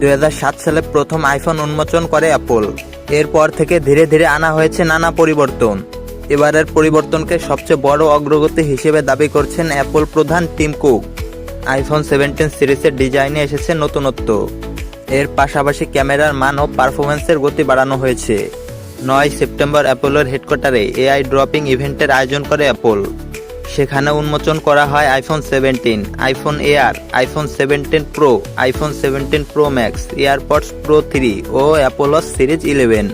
দু হাজার সাত সালে প্রথম আইফোন উন্মোচন করে অ্যাপল। এরপর থেকে ধীরে ধীরে আনা হয়েছে নানা পরিবর্তন। এবারের পরিবর্তনকে সবচেয়ে বড় অগ্রগতি হিসেবে দাবি করছেন অ্যাপল প্রধান টিম কুক। আইফোন সেভেন্টিন সিরিজের ডিজাইনে এসেছে নতুনত্ব। এর পাশাপাশি ক্যামেরার মান ও পারফরমেন্সের গতি বাড়ানো হয়েছে। নয় সেপ্টেম্বর অ্যাপলের হেডকোয়ার্টারে এআই ড্রপিং ইভেন্টের আয়োজন করে অ্যাপল। সেখানে উন্মোচন করা হয় iPhone seventeen iPhone Air iPhone seventeen Pro iPhone seventeen Pro Max AirPods Pro three ও অ্যাপোলস সিরিজ ইলেভেন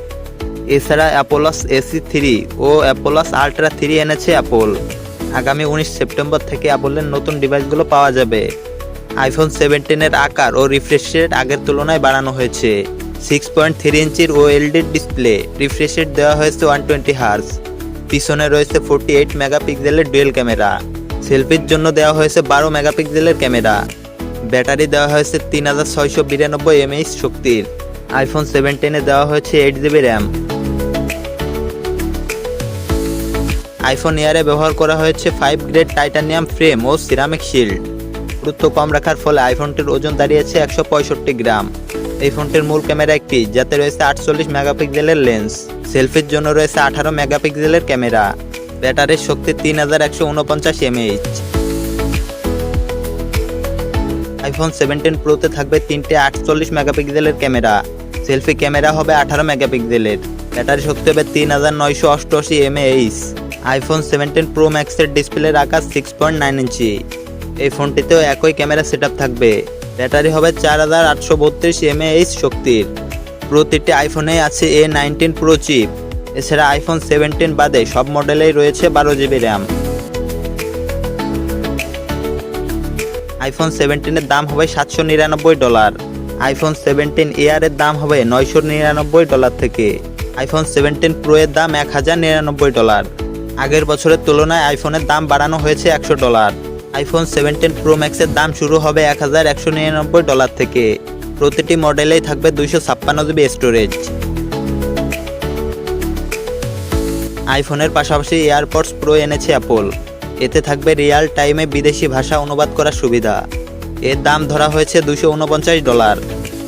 এছাড়া অ্যাপোলস এসি থ্রি ও অ্যাপোলস আল্ট্রা থ্রি এনেছে অ্যাপল আগামী উনিশ সেপ্টেম্বর থেকে অ্যাপলের নতুন ডিভাইসগুলো পাওয়া যাবে। আইফোন সেভেন্টিনের আকার ও রিফ্রেশ রেট আগের তুলনায় বাড়ানো হয়েছে। সিক্স পয়েন্ট থ্রি ইঞ্চির ও ওএলডি ডিসপ্লে রিফ্রেশ রেট দেওয়া হয়েছে ওয়ান টোয়েন্টি হার্স পিছনে রয়েছে ফোর্টি এইট মেগাপিক্সেলের ডুয়েল ক্যামেরা সেলফির জন্য দেওয়া হয়েছে বারো মেগাপিক্সেলের ক্যামেরা ব্যাটারি দেওয়া হয়েছে তিন হাজার ছয়শো বিরানব্বই এমএইচ শক্তির। আইফোন সেভেন্টিনে দেওয়া হয়েছে এইট জিবি র্যাম আইফোন এয়ারে ব্যবহার করা হয়েছে ফাইভ গ্রেড টাইটানিয়াম ফ্রেম ও সিরামিক শিল্ড গুরুত্ব কম রাখার ফলে আইফোনটির ওজন দাঁড়িয়েছে একশো পঁয়ষট্টি গ্রাম। এই ফোনটির মূল ক্যামেরা একটি, যাতে রয়েছে আটচল্লিশ মেগাপিক্সেলের লেন্স। সেলফির জন্য রয়েছে আঠারো মেগাপিক্সেলের ক্যামেরা। ব্যাটারির শক্তি তিন হাজার একশো উনপঞ্চাশ এমএইচ। আইফোন সেভেন্টিন প্রোতে থাকবে তিনটে আটচল্লিশ মেগাপিক্সেলের ক্যামেরা। সেলফি ক্যামেরা হবে আঠারো মেগাপিক্সেলের। ব্যাটারি শক্তি হবে তিন হাজার নয়শো অষ্টআশি এমএইচ। আইফোন সেভেন্টিন প্রো ম্যাক্সের ডিসপ্লের আকার সিক্স পয়েন্ট নাইন ইঞ্চি। এই ফোনটিতেও একই ক্যামেরা সেট থাকবে। ব্যাটারি হবে চার হাজার আটশো বত্রিশ এমএএইচ শক্তির। প্রতিটি আইফোনেই আছে এ নাইনটিন প্রো চিপ এছাড়া আইফোন সেভেন্টিন বাদে সব মডেলেই রয়েছে বারো জিবি র্যাম। আইফোন সেভেন্টিনের দাম হবে সাতশো নিরানব্বই ডলার। আইফোন সেভেন্টিন এয়ারের দাম হবে নয়শো নিরানব্বই ডলার থেকে। আইফোন সেভেন্টিন প্রো এর দাম এক হাজার নিরানব্বই ডলার। আগের বছরের তুলনায় আইফোনের দাম বাড়ানো হয়েছে একশো ডলার। আইফোন সেভেন্টিন প্রো ম্যাক্সের দাম শুরু হবে এক হাজার একশো নিরানব্বই ডলার থেকে। প্রতিটি মডেলেই থাকবে দুইশো ছাপ্পান্ন জিবি স্টোরেজ আইফোনের পাশাপাশি এয়ারপডস প্রো এনেছে অ্যাপল এতে থাকবে রিয়াল টাইমে বিদেশি ভাষা অনুবাদ করার সুবিধা। এর দাম ধরা হয়েছে দুশো উনপঞ্চাশ ডলার।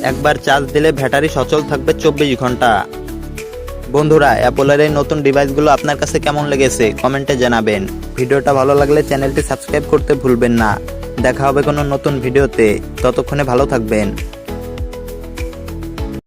একবার চার্জ দিলে ব্যাটারি সচল থাকবে চব্বিশ ঘণ্টা। বন্ধুরা অ্যাপলের এই নতুন ডিভাইসগুলো আপনার কাছে কেমন লেগেছে? কমেন্টে জানাবেন। ভিডিওটা ভালো লাগলে চ্যানেলটি সাবস্ক্রাইব করতে ভুলবেন না। দেখা হবে কোনো নতুন ভিডিওতে। ততক্ষণে ভালো থাকবেন।